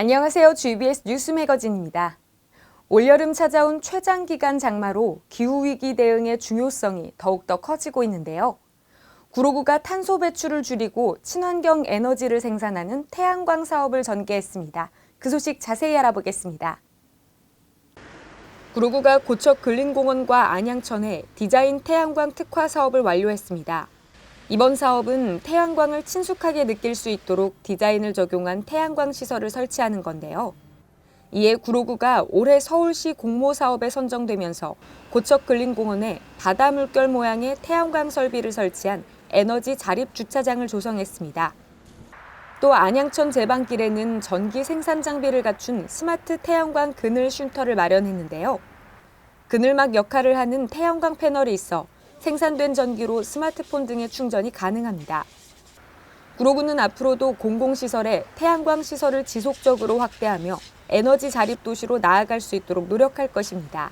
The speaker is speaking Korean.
안녕하세요. GBS 뉴스 매거진입니다. 올여름 찾아온 최장기간 장마로 기후위기 대응의 중요성이 더욱더 커지고 있는데요. 구로구가 탄소 배출을 줄이고 친환경 에너지를 생산하는 태양광 사업을 전개했습니다. 그 소식 자세히 알아보겠습니다. 구로구가 고척 근린공원과 안양천에 디자인 태양광 특화 사업을 완료했습니다. 이번 사업은 태양광을 친숙하게 느낄 수 있도록 디자인을 적용한 태양광 시설을 설치하는 건데요. 이에 구로구가 올해 서울시 공모 사업에 선정되면서 고척 근린공원에 바다 물결 모양의 태양광 설비를 설치한 에너지 자립 주차장을 조성했습니다. 또 안양천 제방길에는 전기 생산 장비를 갖춘 스마트 태양광 그늘 쉼터를 마련했는데요. 그늘막 역할을 하는 태양광 패널이 있어 생산된 전기로 스마트폰 등의 충전이 가능합니다. 구로구는 앞으로도 공공시설에 태양광 시설을 지속적으로 확대하며 에너지 자립 도시로 나아갈 수 있도록 노력할 것입니다.